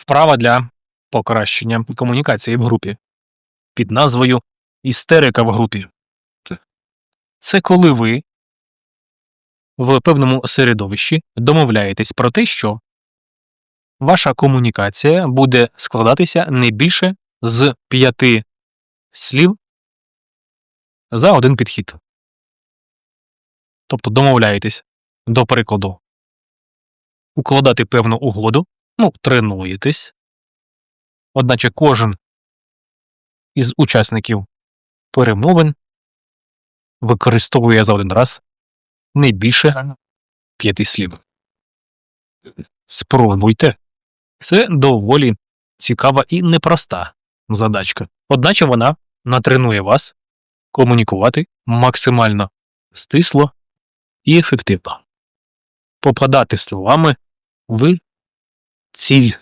Вправа для покращення комунікації в групі під назвою Істерика в групі. Це коли ви в певному середовищі домовляєтесь про те, що ваша комунікація буде складатися не більше з п'яти слів за один підхід. Тобто домовляєтесь, до прикладу, укладати певну угоду, ну, тренуєтесь, одначе кожен із учасників перемовин використовує за один раз не більше п'яти слів. Спробуйте. Це доволі цікава і непроста задачка. Одначе вона натренує вас комунікувати максимально стисло і ефективно. Попадати словами в ціль